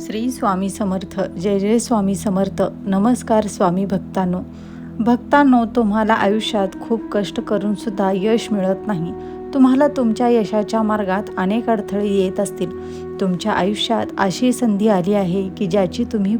श्री स्वामी समर्थ जय जय स्वामी समर्थ नमस्कार स्वामी भक्तांनो. भक्तांनो तुम्हाला आयुष्यात खूप कष्ट करून सुद्धा यश मिळत नाही. तुम्हाला तुमच्या यशाच्या मार्गात अनेक अडथळे येत असतील. तुमच्या आयुष्यात अशी संधी आली आहे की ज्याची तुम्ही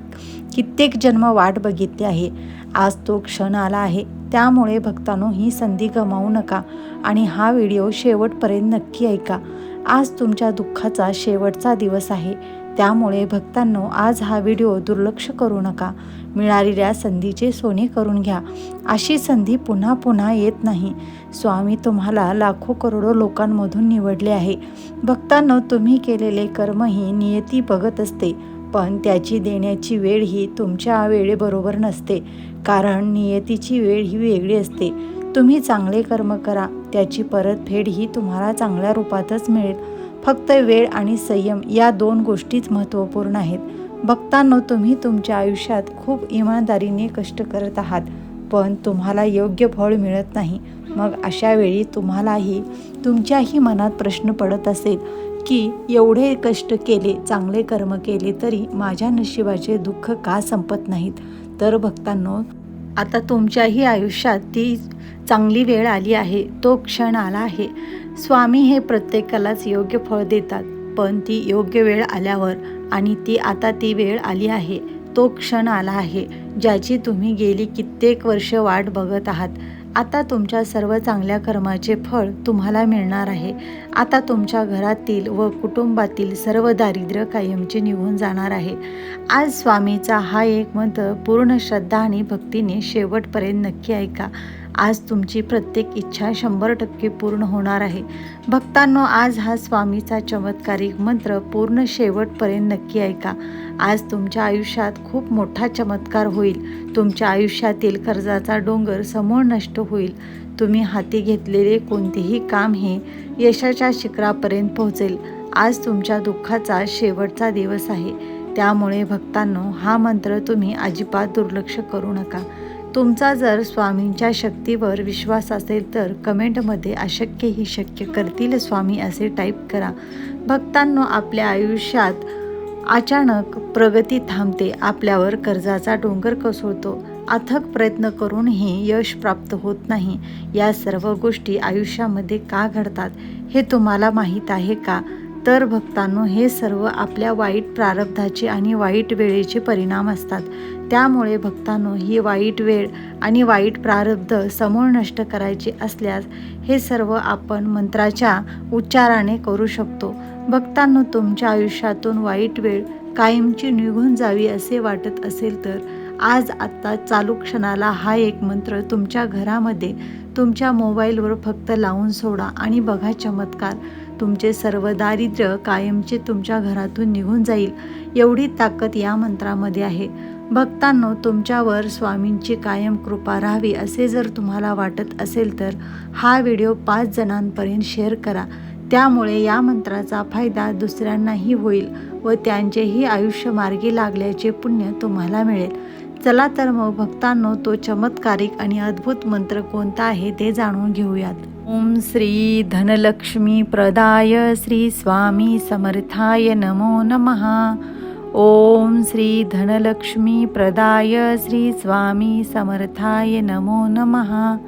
कित्येक जन्म वाट बघितली आहे. आज तो क्षण आला आहे. त्यामुळे भक्तांनो ही संधी गमावू नका आणि हा व्हिडिओ शेवटपर्यंत नक्की ऐका. आज तुमच्या दुःखाचा शेवटचा दिवस आहे. त्यामुळे भक्तांनो आज हा व्हिडिओ दुर्लक्ष करू नका. मिळालेल्या संधीचे सोने करून घ्या. अशी संधी पुन्हा पुन्हा येत नाही. स्वामी तुम्हाला लाखो करोडो लोकांमधून निवडले आहे. भक्तांनो तुम्ही केलेले कर्म ही नियती बघत असते. पण त्याची देण्याची वेळ ही तुमच्या वेळेबरोबर नसते. कारण नियतीची वेळ ही वेगळी असते. तुम्ही चांगले कर्म करा. त्याची परतफेड ही तुम्हाला चांगल्या रूपातच मिळेल. फक्त वेळ आणि संयम या दोन गोष्टीच महत्त्वपूर्ण आहेत. भक्तांनो तुम्ही तुमच्या आयुष्यात खूप इमानदारीने कष्ट करत आहात पण तुम्हाला योग्य फळ मिळत नाही. मग अशा वेळी तुम्हालाही तुमच्याही मनात प्रश्न पडत असेल की एवढे कष्ट केले चांगले कर्म केले तरी माझ्या नशिबाचे दुःख का संपत नाहीत? तर भक्तांनो आता तुमच्याही आयुष्यात ती चांगली वेळ आली आहे तो क्षण आला आहे. स्वामी हे प्रत्येकालाच योग्य फळ देतात पण ती योग्य वेळ आल्यावर आणि ती आता ती वेळ आली आहे तो क्षण आला आहे ज्याची तुम्ही गेली कित्येक वर्ष वाट बघत आहात. आता तुमच्या सर्व चांगल्या कर्माचे फळ तुम्हाला मिळणार आहे. आता तुमच्या घरातील व कुटुंबातील सर्व दारिद्र्य कायमचे निघून जाणार आहे. आज स्वामीचा हा एक मंत्र पूर्ण श्रद्धा आणि भक्तीने शेवटपर्यंत नक्की ऐका. आज तुमची प्रत्येक इच्छा शंभर टक्के पूर्ण होणार आहे. भक्तांनो आज हा स्वामीचा चमत्कारिक मंत्र पूर्ण शेवटपर्यंत नक्की ऐका. आज तुमच्या आयुष्यात खूप मोठा चमत्कार होईल. तुमच्या आयुष्यातील कर्जाचा डोंगर समोर नष्ट होईल. तुम्ही हाती घेतलेले कोणतेही काम हे यशाच्या शिखरापर्यंत पोहोचेल. आज तुमच्या दुःखाचा शेवटचा दिवस आहे. त्यामुळे भक्तांनो हा मंत्र तुम्ही अजिबात दुर्लक्ष करू नका. तुमचा जर स्वामींच्या शक्तीवर विश्वास असेल तर कमेंटमध्ये अशक्य ही शक्य करतील स्वामी असे टाईप करा. भक्तांनो आपल्या आयुष्यात अचानक प्रगती थांबते. आपल्यावर कर्जाचा डोंगर कोसळतो. अथक प्रयत्न करूनही यश प्राप्त होत नाही. या सर्व गोष्टी आयुष्यामध्ये का घडतात हे तुम्हाला माहीत आहे का? तर भक्तांनो हे सर्व आपल्या वाईट प्रारब्धाचे आणि वाईट वेळेचे परिणाम असतात. त्यामुळे भक्तांनो ही वाईट वेळ आणि वाईट प्रारब्ध समूळ नष्ट करायचे असल्यास हे सर्व आपण मंत्राच्या उच्चाराने करू शकतो. भक्तांनो तुमच्या आयुष्यातून वाईट वेळ कायमची निघून जावी असे वाटत असेल तर आज आत्ता चालू क्षणाला हा एक मंत्र तुमच्या घरामध्ये तुमच्या मोबाईलवर फक्त लावून सोडा आणि बघा चमत्कार. तुमचे सर्व दारिद्र्य कायमचे तुमच्या घरातून निघून जाईल. एवढी ताकद या मंत्रामध्ये आहे. भक्तांनो तुमच्यावर स्वामींची कायम कृपा राहावी असे जर तुम्हाला वाटत असेल तर हा व्हिडिओ पाच जणांपर्यंत शेअर करा. त्यामुळे या मंत्राचा फायदा दुसऱ्यांनाही होईल व त्यांचेही आयुष्य मार्गी लागल्याचे पुण्य तुम्हाला मिळेल. चला तर मग भक्तांनो तो चमत्कारिक आणि अद्भुत मंत्र कोणता आहे ते जाणून घेऊयात. ओम श्री धनलक्ष्मी प्रदाय श्री स्वामी समर्थाय नमो नमः. ओम श्री धनलक्ष्मी प्रदाय श्री स्वामी समर्थाय नमो नमः.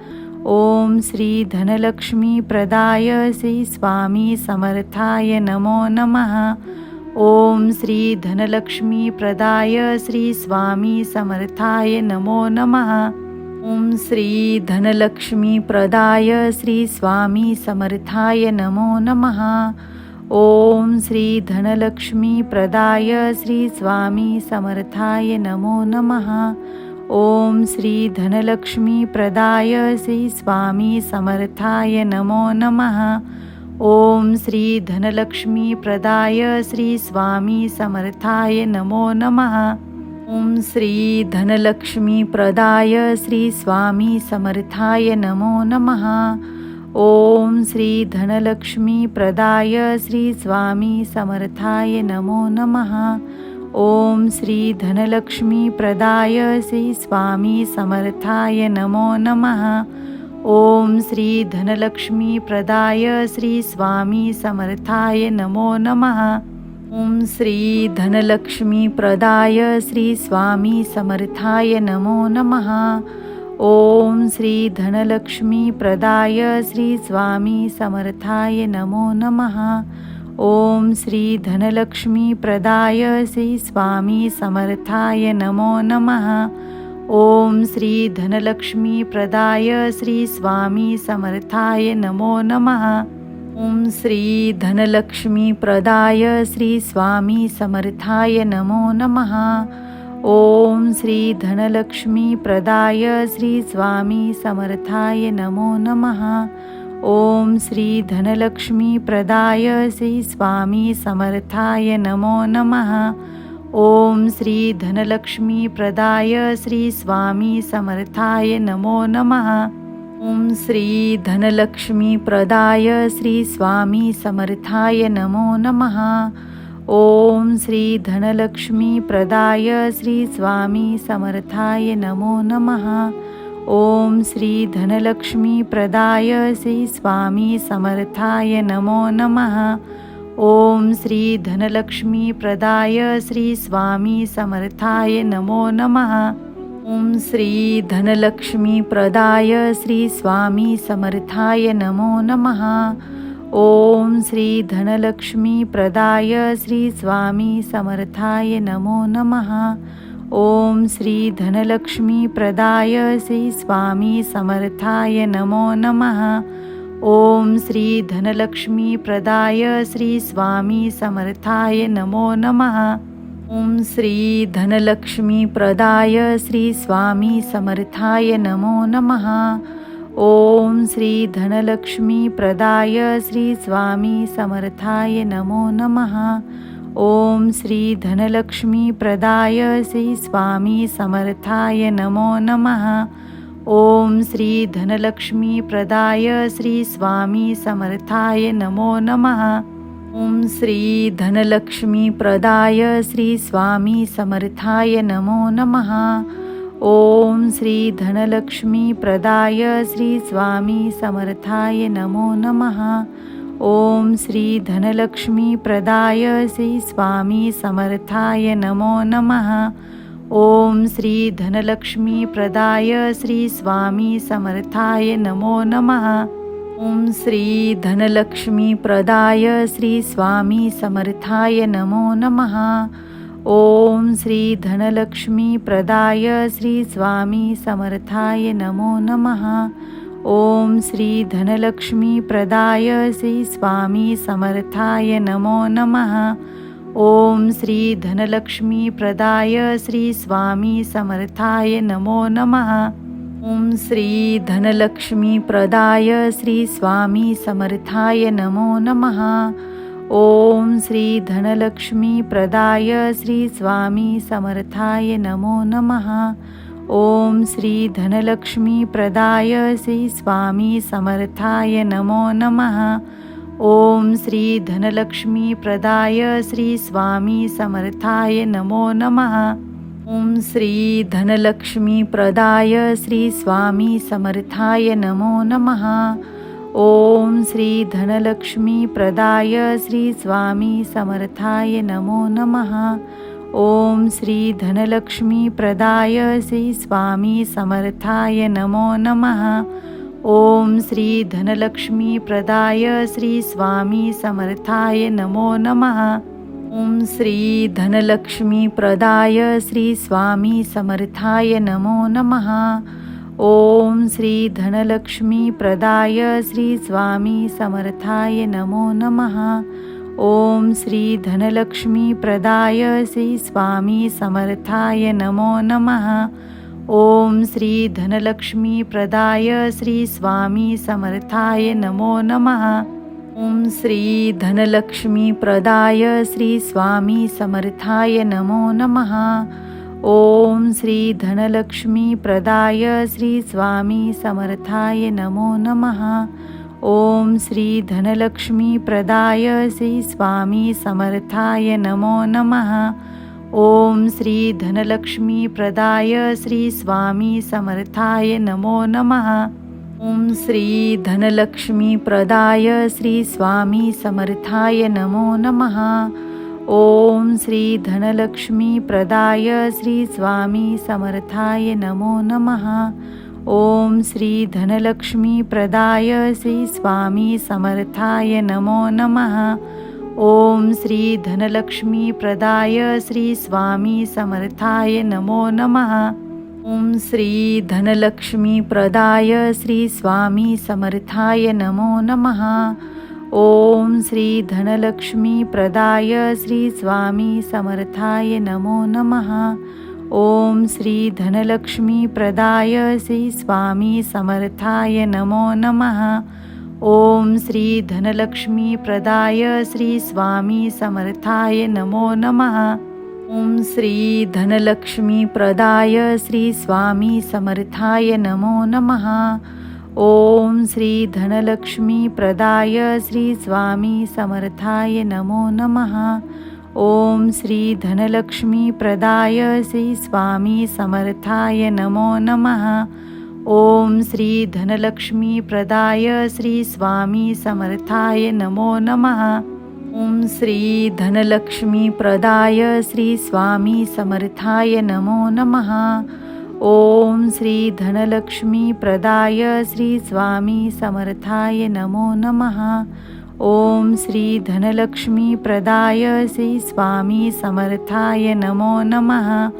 ओम श्री धनलक्ष्मी प्रदाय श्री स्वामी समर्थाय नमो नमः. ओम श्री धनलक्ष्मी प्रदाय श्री स्वामी समर्थाय नमो नमः. ॐ श्री धनलक्ष्मी प्रदाय श्री स्वामी समर्थाय नमो नमः. ओम श्री धनलक्ष्मी प्रदाय श्री स्वामी समर्थाय नमो नमः। ओम श्री धनलक्ष्मी प्रदाय श्री स्वामी समर्थाय नमो नमः। ओम श्री धनलक्ष्मी प्रदाय श्री स्वामी समर्थाय नमो नमः। ओम श्री धनलक्ष्मी प्रदाय श्री स्वामी समर्थाय नमो नमः। ओम श्री धनलक्ष्मी प्रदाय श्री स्वामी समर्थाय नमो नमः। ओम श्री धनलक्ष्मी प्रदाय श्री स्वामी समर्थाय नमो नमः। ओम श्री धनलक्ष्मी प्रदाय श्री स्वामी समर्थाय नमो नमः। ॐ श्री धनलक्ष्मी प्रदाय श्री स्वामी समर्थाय नमो नमः। ओम श्री धनलक्ष्मी प्रदाय श्री स्वामी समर्थाय नमो नमः. ओम श्री धनलक्ष्मी प्रदाय श्री स्वामी समर्थाय नमो नमः. ओम श्री धनलक्ष्मी प्रदाय श्री स्वामी समर्थाय नमो नमः. ओम श्री धनलक्ष्मी प्रदाय श्री स्वामी समर्थाय नमो नमः. ओम श्री धनलक्ष्मी प्रदाय श्री स्वामी समर्थाय नमो नमः. ओम श्री धनलक्ष्मी प्रदाय श्री स्वामी समर्थाय नमो नमः. ओम श्री धनलक्ष्मी प्रदाय श्री स्वामी समर्थाय नमो नमः. ओम श्री धनलक्ष्मी प्रदाय श्री स्वामी समर्थाय नमो नमः. ओम श्री धनलक्ष्मी प्रदाय श्री स्वामी समर्थाय नमो नमः। ओम श्री धनलक्ष्मी प्रदाय श्री स्वामी समर्थाय नमो नमः। ओम श्री धनलक्ष्मी प्रदाय श्री स्वामी समर्थाय नमो नमः। ओम श्री धनलक्ष्मी प्रदाय श्री स्वामी समर्थाय नमो नमः। ओम श्री धनलक्ष्मी प्रदाय श्री स्वामी समर्थाय नमो नमः. ओम श्री धनलक्ष्मी प्रदाय श्री स्वामी समर्थाय नमो नमः. ओम श्री धनलक्ष्मी प्रदाय श्री स्वामी समर्थाय नमो नमः. ओम श्री धनलक्ष्मी प्रदाय श्री स्वामी समर्थाय नमो नमः. ओम श्री धनलक्ष्मी प्रदाय श्री स्वामी समर्थाय नमो नमः. ओम श्री धनलक्ष्मी प्रदाय श्री स्वामी समर्थाय नमो नमः. ओम श्री धनलक्ष्मी प्रदाय श्री स्वामी समर्थाय नमो नमः. ओम श्री धनलक्ष्मी प्रदाय श्री स्वामी समर्थाय नमो नमः. ओम श्री धनलक्ष्मी प्रदाय श्री स्वामी समर्थाय नमो नमः. ओम श्री धनलक्ष्मी प्रदाय श्री स्वामी समर्थाय नमो नमः. ओम श्री धनलक्ष्मी प्रदाय श्री स्वामी समर्थाय नमो नमः. ओम श्री धनलक्ष्मी प्रदाय श्री स्वामी समर्थाय नमो नमः. ओम श्री धनलक्ष्मी प्रदाय श्री स्वामी समर्थाय नमो नमः। ओम श्री धनलक्ष्मी प्रदाय श्री स्वामी समर्थाय नमो नमः। ओम श्री धनलक्ष्मी प्रदाय श्री स्वामी समर्थाय नमो नमः। ॐ श्री धनलक्ष्मी प्रदाय श्री स्वामी समर्थाय नमो नमः। ओम श्री धनलक्ष्मी प्रदाय श्री स्वामी समर्थाय नमो नमः। ओम श्री धनलक्ष्मी प्रदाय श्री स्वामी समर्थाय नमो नमः। ओम श्री धनलक्ष्मी प्रदाय श्री स्वामी समर्थाय नमो नमः। ॐ श्री धनलक्ष्मी प्रदाय श्री स्वामी समर्थाय नमो नमः। ओम श्री धनलक्ष्मी प्रदाय श्री स्वामी समर्थाय नमो नमः. ओम श्री धनलक्ष्मी प्रदाय श्री स्वामी समर्थाय नमो नमः. ओम श्री धनलक्ष्मी प्रदाय श्री स्वामी समर्थाय नमो नमः. ओम श्री धनलक्ष्मी प्रदाय श्री स्वामी समर्थाय नमो नमः. ओम श्री धनलक्ष्मी प्रदाय श्री स्वामी समर्थाय नमो नमः. ओम श्री धनलक्ष्मी प्रदाय श्री स्वामी समर्थाय नमो नमः. ओम श्री धनलक्ष्मी प्रदाय श्री स्वामी समर्थाय नमो नमः. ओम श्री धनलक्ष्मी प्रदाय श्री स्वामी समर्थाय नमो नमः. ओम श्री धनलक्ष्मी प्रदाय श्री स्वामी समर्थाय नमो नमः. ओम श्री धनलक्ष्मी प्रदाय श्री स्वामी समर्थाय नमो नमः. ओम श्री धनलक्ष्मी प्रदाय श्री स्वामी समर्थाय नमो नमः. ओम श्री धनलक्ष्मी प्रदाय श्री स्वामी समर्थाय नमो नमः. ओम श्री धनलक्ष्मी प्रदाय श्री स्वामी समर्थाय नमो नमः। ओम श्री धनलक्ष्मी प्रदाय श्री स्वामी समर्थाय नमो नमः। ओम श्री धनलक्ष्मी प्रदाय श्री स्वामी समर्थाय नमो नमः। ओम श्री धनलक्ष्मी प्रदाय श्री स्वामी समर्थाय नमो नमः। ओम श्री धनलक्ष्मी प्रदाय श्री स्वामी समर्थाय नमो नमः. ओम श्री धनलक्ष्मी प्रदाय श्री स्वामी समर्थाय नमो नमः. ओम श्री धनलक्ष्मी प्रदाय श्री स्वामी समर्थाय नमो नमः. ओम श्री धनलक्ष्मी प्रदाय श्री स्वामी समर्थाय नमो नमः. ओम श्री धनलक्ष्मी प्रदाय श्री स्वामी समर्थाय नमो नमः. ओम श्री धनलक्ष्मी प्रदाय श्री स्वामी समर्थाय नमो नमः. ओम श्री धनलक्ष्मी प्रदाय श्री स्वामी समर्थाय नमो नमः. ॐ श्री धनलक्ष्मी प्रदाय श्री स्वामी समर्थाय नमो नमः. ओम श्री धनलक्ष्मी प्रदाय श्री स्वामी समर्थाय नमो नमः. ओम श्री धनलक्ष्मी प्रदाय श्री स्वामी समर्थाय नमो नमः.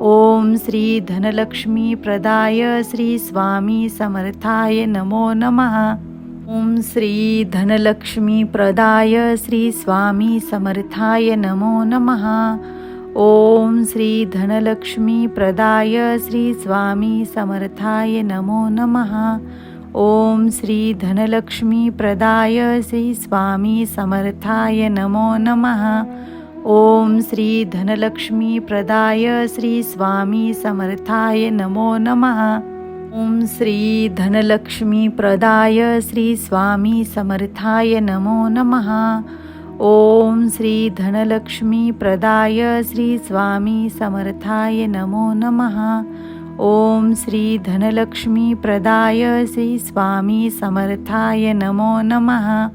ओम श्री धनलक्ष्मी प्रदाय श्री स्वामी समर्थाय नमो नमः. ॐ श्री धनलक्ष्मी प्रदाय श्री स्वामी समर्थाय नमो नमः. ओम श्री धनलक्ष्मी प्रदाय श्री स्वामी समर्थाय नमो नमः. ओम श्री धनलक्ष्मी प्रदाय श्री स्वामी समर्थाय नमो नमः. ओम श्री धनलक्ष्मी प्रदाय श्री स्वामी समर्थाय नमो नमः. ओम श्री धनलक्ष्मी प्रदाय श्री स्वामी समर्थाय नमो नमः. ओम श्री धनलक्ष्मी प्रदाय श्री स्वामी समर्थाय नमो नमः। ओम श्री धनलक्ष्मी प्रदाय श्री स्वामी समर्थाय नमो नमः।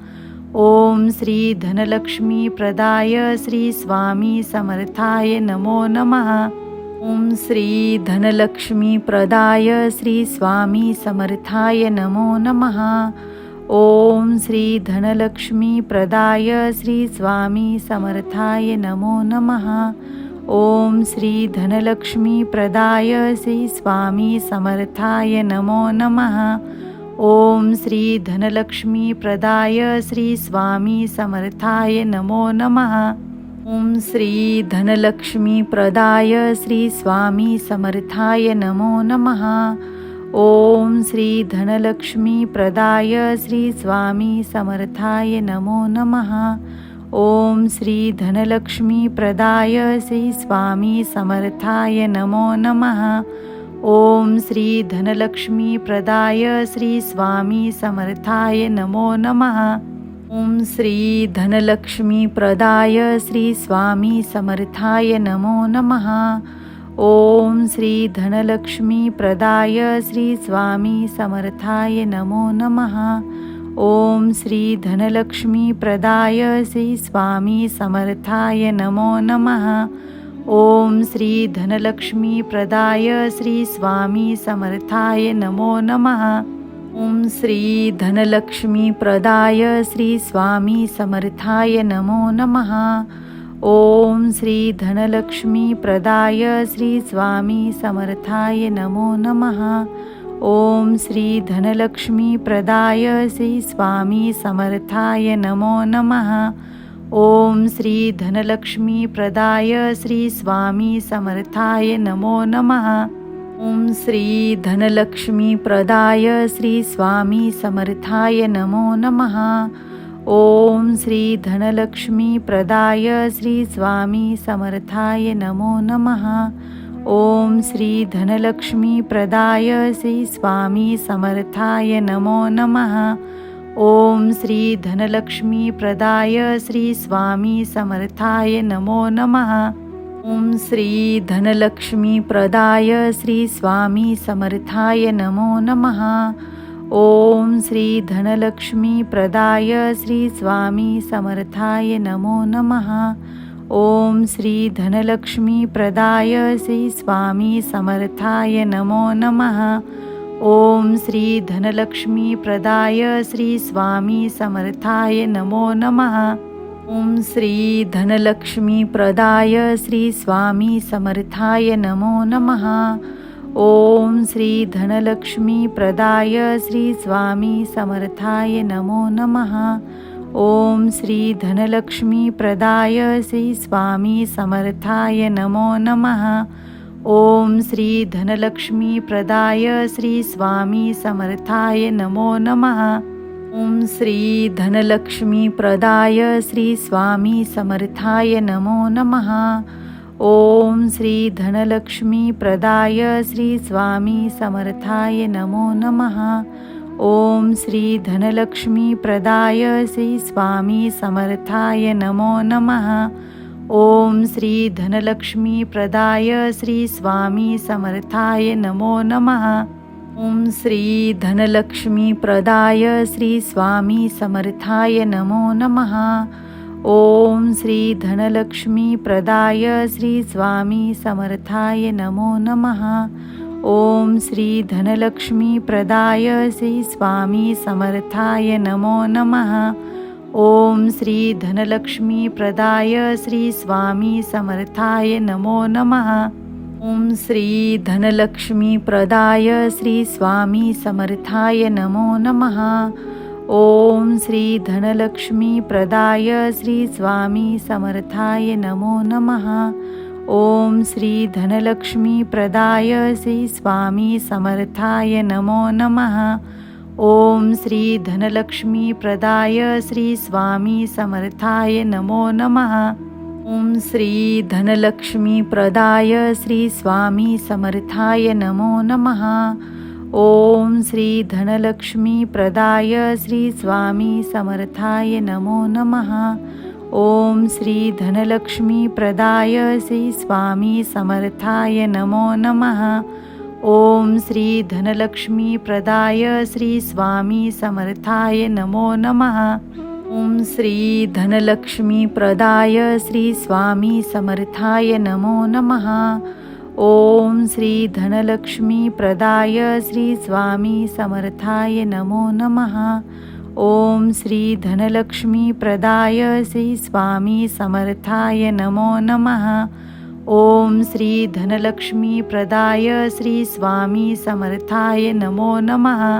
ओम श्री धनलक्ष्मी प्रदाय श्री स्वामी समर्थाय नमो नमः। ॐ श्री धनलक्ष्मी प्रदाय श्री स्वामी समर्थाय नमो नमः। ओम श्री धनलक्ष्मी प्रदाय श्री स्वामी समर्थाय नमो नमः। ओम श्री धनलक्ष्मी प्रदाय श्री स्वामी समर्थाय नमो नमः। ओम श्री धनलक्ष्मी प्रदाय श्री स्वामी समर्थाय नमो नमः। ओम श्री धनलक्ष्मी प्रदाय श्री स्वामी समर्थाय नमो नमः। ओम श्री धनलक्ष्मी प्रदाय श्री स्वामी समर्थाय नमो नमः। ओम श्री धनलक्ष्मी प्रदाय श्री स्वामी समर्थाय नमो नमः। ओम श्री धनलक्ष्मी प्रदाय श्री स्वामी समर्थाय नमो नमः। ओम श्री धनलक्ष्मी प्रदाय श्री स्वामी समर्थाय नमो नमः। ओम श्री धनलक्ष्मी प्रदाय श्री स्वामी समर्थाय नमो नमः. ओम श्री धनलक्ष्मी प्रदाय श्री स्वामी समर्थाय नमो नमः. ओम श्री धनलक्ष्मी प्रदाय श्री स्वामी समर्थाय नमो नमः. ओम श्री धनलक्ष्मी प्रदाय श्री स्वामी समर्थाय नमो नमः. ओम श्री धनलक्ष्मी प्रदाय श्री स्वामी समर्थाय नमो नमः। ओम श्री धनलक्ष्मी प्रदाय श्री स्वामी समर्थाय नमो नमः। ओम श्री धनलक्ष्मी प्रदाय श्री स्वामी समर्थाय नमो नमः। ओम श्री धनलक्ष्मी प्रदाय श्री स्वामी समर्थाय नमो नमः। ओम श्री धनलक्ष्मी प्रदाय श्री स्वामी समर्थाय नमो नमः. ओम श्री धनलक्ष्मी प्रदाय श्री स्वामी समर्थाय नमो नमः. ओम श्री धनलक्ष्मी प्रदाय श्री स्वामी समर्थाय नमो नमः. ओम श्री धनलक्ष्मी प्रदाय श्री स्वामी समर्थाय नमो नमः. ओम श्री धनलक्ष्मी प्रदाय श्री स्वामी समर्थाय नमो नमः. ओम श्री धनलक्ष्मी प्रदाय श्री स्वामी समर्थाय नमो नमः. ओम श्री धनलक्ष्मी प्रदाय श्री स्वामी समर्थाय नमो नमः. ॐ श्री धनलक्ष्मी प्रदाय श्री स्वामी समर्थाय नमो नमः. ओम श्री धनलक्ष्मी प्रदाय श्री स्वामी समर्थाय नमो नमः। ओम श्री धनलक्ष्मी प्रदाय श्री स्वामी समर्थाय नमो नमः। ओम श्री धनलक्ष्मी प्रदाय श्री स्वामी समर्थाय नमो नमः। ओम श्री धनलक्ष्मी प्रदाय श्री स्वामी समर्थाय नमो नमः। ओम श्री धनलक्ष्मी प्रदाय श्री स्वामी समर्थाय नमो नमः। ओम श्री धनलक्ष्मी प्रदाय श्री स्वामी समर्थाय नमो नमः। ओम श्री धनलक्ष्मी प्रदाय श्री स्वामी समर्थाय नमो नमः। ॐ श्री धनलक्ष्मी प्रदाय श्री स्वामी समर्थाय नमो नमः। ओम श्री धनलक्ष्मी प्रदाय श्री स्वामी समर्थाय नमो नमः। ओम श्री धनलक्ष्मी प्रदाय श्री स्वामी समर्थाय नमो नमः। ओम श्री धनलक्ष्मी प्रदाय श्री स्वामी समर्थाय नमो नमः। ओम श्री धनलक्ष्मी प्रदाय श्री स्वामी समर्थाय नमो नमः। ओम श्री धनलक्ष्मी प्रदाय श्री स्वामी समर्थाय नमो नमः. ओम श्री धनलक्ष्मी प्रदाय श्री स्वामी समर्थाय नमो नमः. ओम श्री धनलक्ष्मी प्रदाय श्री स्वामी समर्थाय नमो नमः. ओम श्री धनलक्ष्मी प्रदाय श्री स्वामी समर्थाय नमो नमः. ओम श्री धनलक्ष्मी प्रदाय श्री स्वामी समर्थाय नमो नमः. ओम श्री धनलक्ष्मी प्रदाय श्री स्वामी समर्थाय नमो नमः. ओम श्री धनलक्ष्मी प्रदाय श्री स्वामी समर्थाय नमो नमः. ओम श्री धनलक्ष्मी प्रदाय श्री स्वामी समर्थाय नमो नमः. ओम श्री धनलक्ष्मी प्रदाय श्री स्वामी समर्थाय नमो नमः। ओम श्री धनलक्ष्मी प्रदाय श्री स्वामी समर्थाय नमो नमः। ओम श्री धनलक्ष्मी प्रदाय श्री स्वामी समर्थाय नमो नमः।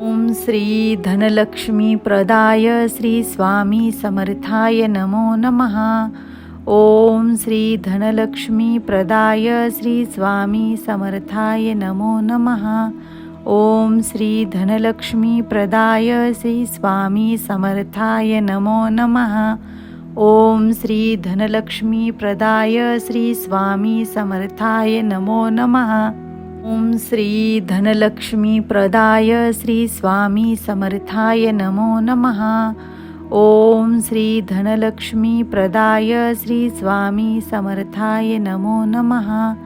ओम श्री धनलक्ष्मी प्रदाय श्री स्वामी समर्थाय नमो नमः। ओम श्री धनलक्ष्मी प्रदाय श्री स्वामी समर्थाय नमो नमः. ओम श्री धनलक्ष्मी प्रदाय श्री स्वामी समर्थाय नमो नमः. ओम श्री धनलक्ष्मी प्रदाय श्री स्वामी समर्थाय नमो नमः. ओम श्री धनलक्ष्मी प्रदाय श्री स्वामी समर्थाय नमो नमः. ओम श्री धनलक्ष्मी प्रदाय श्री स्वामी समर्थाय नमो नमः.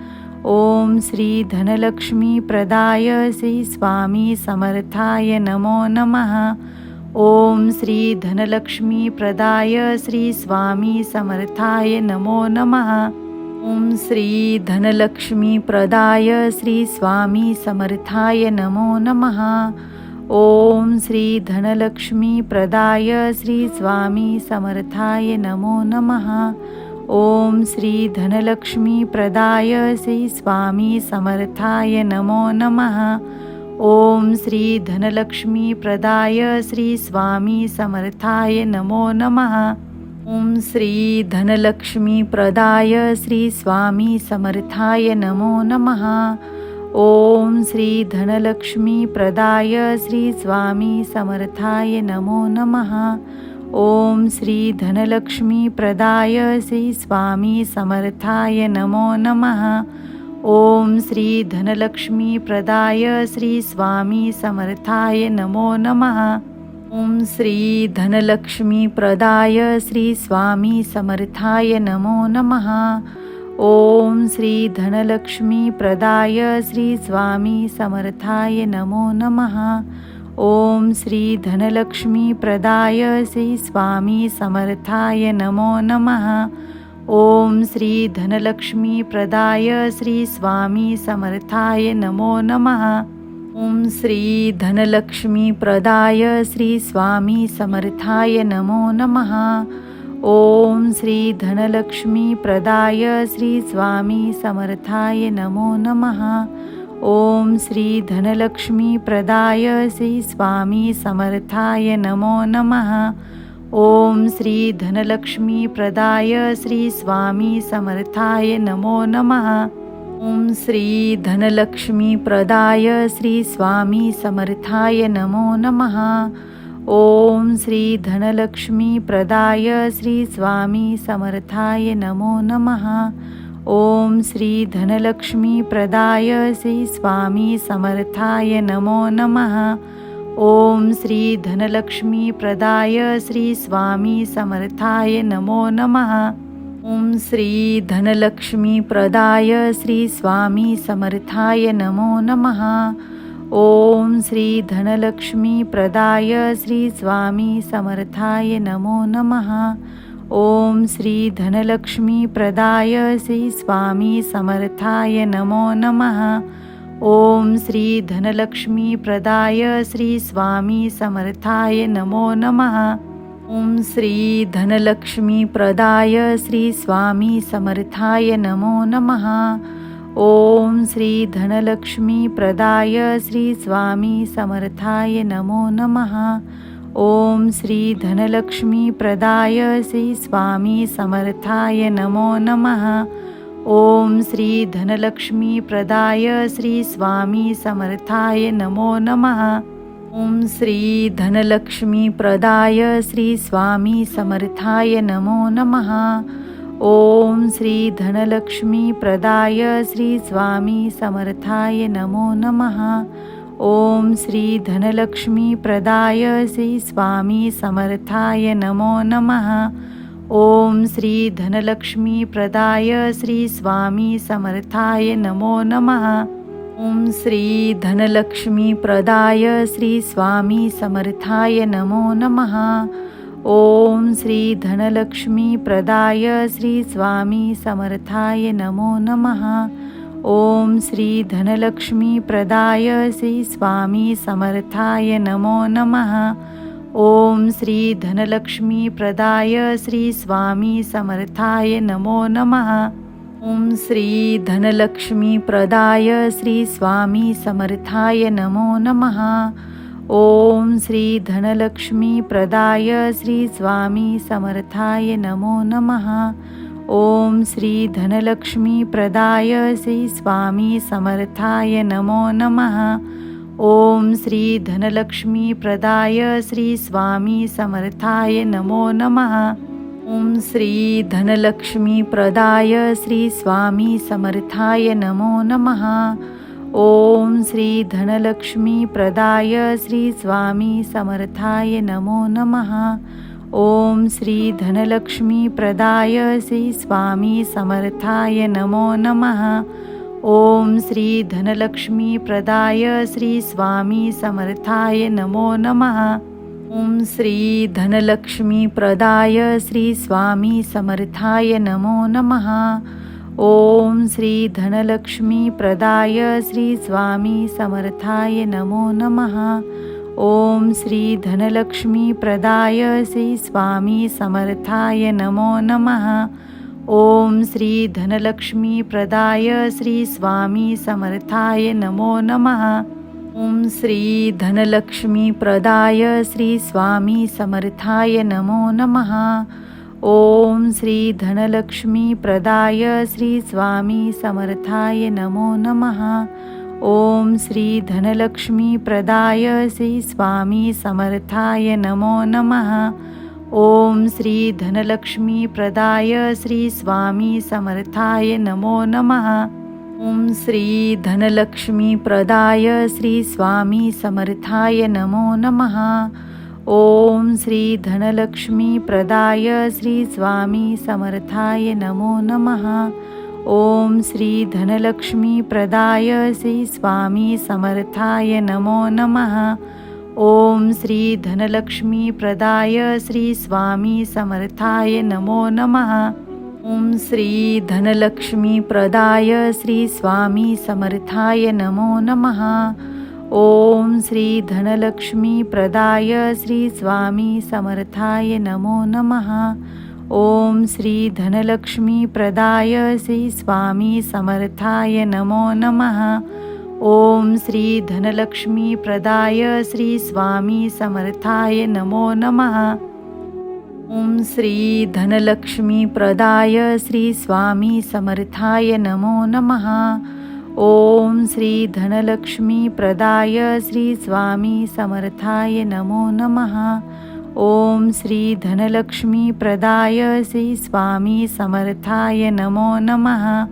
ओम श्री धनलक्ष्मी प्रदाय श्री स्वामी समर्थाय नमो नमः. ओम श्री धनलक्ष्मी प्रदाय श्री स्वामी समर्थाय नमो नमः. ओम श्री धनलक्ष्मी प्रदाय श्री स्वामी समर्थाय नमो नमः. ओम श्री धनलक्ष्मी प्रदाय श्री स्वामी समर्थाय नमो नमः. ओम श्री धनलक्ष्मी प्रदाय श्री स्वामी समर्थाय नमो नमः. ओम श्री धनलक्ष्मी प्रदाय श्री स्वामी समर्थाय नमो नमः. ॐ श्री धनलक्ष्मी प्रदाय श्री स्वामी समर्थाय नमो नमः. ओम श्री धनलक्ष्मी प्रदाय श्री स्वामी समर्थाय नमो नमः. ओम श्री धनलक्ष्मी प्रदाय श्री स्वामी समर्थाय नमो नमः. ओम श्री धनलक्ष्मी प्रदाय श्री स्वामी समर्थाय नमो नमः. ओम श्री धनलक्ष्मी प्रदाय श्री स्वामी समर्थाय नमो नमः. ओम श्री धनलक्ष्मी प्रदाय श्री स्वामी समर्थाय नमो नमः. ओम श्री धनलक्ष्मी प्रदाय श्री स्वामी समर्थाय नमो नमः. ओम श्री धनलक्ष्मी प्रदाय श्री स्वामी समर्थाय नमो नमः. ओम श्री धनलक्ष्मी प्रदाय श्री स्वामी समर्थाय नमो नमः. ओम श्री धनलक्ष्मी प्रदाय श्री स्वामी समर्थाय नमो नमः। ओम श्री धनलक्ष्मी प्रदाय श्री स्वामी समर्थाय नमो नमः। ओम श्री धनलक्ष्मी प्रदाय श्री स्वामी समर्थाय नमो नमः। ॐ श्री धनलक्ष्मी प्रदाय श्री स्वामी समर्थाय नमो नमः। ओम श्री धनलक्ष्मी प्रदाय श्री स्वामी समर्थाय नमो नमः. ओम श्री धनलक्ष्मी प्रदाय श्री स्वामी समर्थाय नमो नमः. ओम श्री धनलक्ष्मी प्रदाय श्री स्वामी समर्थाय नमो नमः. ओम श्री धनलक्ष्मी प्रदाय श्री स्वामी समर्थाय नमो नमः. ओम श्री धनलक्ष्मी प्रदाय श्री स्वामी समर्थाय नमो नमः. ओम श्री धनलक्ष्मी प्रदाय श्री स्वामी समर्थाय नमो नमः. ओम श्री धनलक्ष्मी प्रदाय श्री स्वामी समर्थाय नमो नमः. ओम श्री धनलक्ष्मी प्रदाय श्री स्वामी समर्थाय नमो नमः. ओम श्री धनलक्ष्मी प्रदाय श्री स्वामी समर्थाय नमो नमः. ओम श्री धनलक्ष्मी प्रदाय श्री स्वामी समर्थाय नमो नमः. ओम श्री धनलक्ष्मी प्रदाय श्री स्वामी समर्थाय नमो नमः. ओम श्री धनलक्ष्मी प्रदाय श्री स्वामी समर्थाय नमो नमः. ओम श्री धनलक्ष्मी प्रदाय श्री स्वामी समर्थाय नमो नमः. ओम श्री धनलक्ष्मी प्रदाय श्री स्वामी समर्थाय नमो नमः. ओम श्री धनलक्ष्मी प्रदाय श्री स्वामी समर्थाय नमो नमः. ॐ श्री धनलक्ष्मी प्रदाय श्री स्वामी समर्थाय नमो नमः. ओम श्री धनलक्ष्मी प्रदाय श्री स्वामी समर्थाय नमो नमः. ओम श्री धनलक्ष्मी प्रदाय श्री स्वामी समर्थाय नमो नमः. ओम श्री धनलक्ष्मी प्रदाय श्री स्वामी समर्थाय नमो नमः. ओम श्री धनलक्ष्मी प्रदाय श्री स्वामी समर्थाय नमो नमः. ओम श्री धनलक्ष्मी प्रदाय श्री स्वामी समर्थाय नमो नमः. ओम श्री धनलक्ष्मी प्रदाय श्री स्वामी समर्थाय नमो नमः. ओम श्री धनलक्ष्मी प्रदाय श्री स्वामी समर्थाय नमो नमः. ओम श्री धनलक्ष्मी प्रदाय श्री स्वामी समर्थाय नमो नमः. ओम श्री धनलक्ष्मी प्रदाय श्री स्वामी समर्थाय नमो नमः। ओम श्री धनलक्ष्मी प्रदाय श्री स्वामी समर्थाय नमो नमः। ओम श्री धनलक्ष्मी प्रदाय श्री स्वामी समर्थाय नमो नमः। ओम श्री धनलक्ष्मी प्रदाय श्री स्वामी समर्थाय नमो नमः। ओम श्री धनलक्ष्मी प्रदाय श्री स्वामी समर्थाय नमो नमः। ओम श्री धनलक्ष्मी प्रदाय श्री स्वामी समर्थाय नमो नमः। ओम श्री धनलक्ष्मी प्रदाय श्री स्वामी समर्थाय नमो नमः। ओम श्री धनलक्ष्मी प्रदाय श्री स्वामी समर्थाय नमो नमः। ओम श्री धनलक्ष्मी प्रदाय श्री स्वामी समर्थाय नमो नमः. ओम श्री धनलक्ष्मी प्रदाय श्री स्वामी समर्थाय नमो नमः. ओम श्री धनलक्ष्मी प्रदाय श्री स्वामी समर्थाय नमो नमः. ओम श्री धनलक्ष्मी प्रदाय श्री स्वामी समर्थाय नमो नमः. ओम श्री धनलक्ष्मी प्रदाय श्री स्वामी समर्थाय नमो नमः। ओम श्री धनलक्ष्मी प्रदाय श्री स्वामी समर्थाय नमो नमः। ओम श्री धनलक्ष्मी प्रदाय श्री स्वामी समर्थाय नमो नमः। ओम श्री धनलक्ष्मी प्रदाय श्री स्वामी समर्थाय नमो नमः। ओम श्री धनलक्ष्मी प्रदाय श्री स्वामी समर्थाय नमो नमः. ओम श्री धनलक्ष्मी प्रदाय श्री स्वामी समर्थाय नमो नमः. ओम श्री धनलक्ष्मी प्रदाय श्री स्वामी समर्थाय नमो नमः. ॐ श्री धनलक्ष्मी प्रदाय श्री स्वामी समर्थाय नमो नमः. ओम श्री धनलक्ष्मी प्रदाय श्री स्वामी समर्थाय नमो नमः। ओम श्री धनलक्ष्मी प्रदाय श्री स्वामी समर्थाय नमो नमः।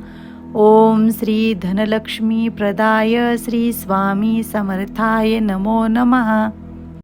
ओम श्री धनलक्ष्मी प्रदाय श्री स्वामी समर्थाय नमो नमः।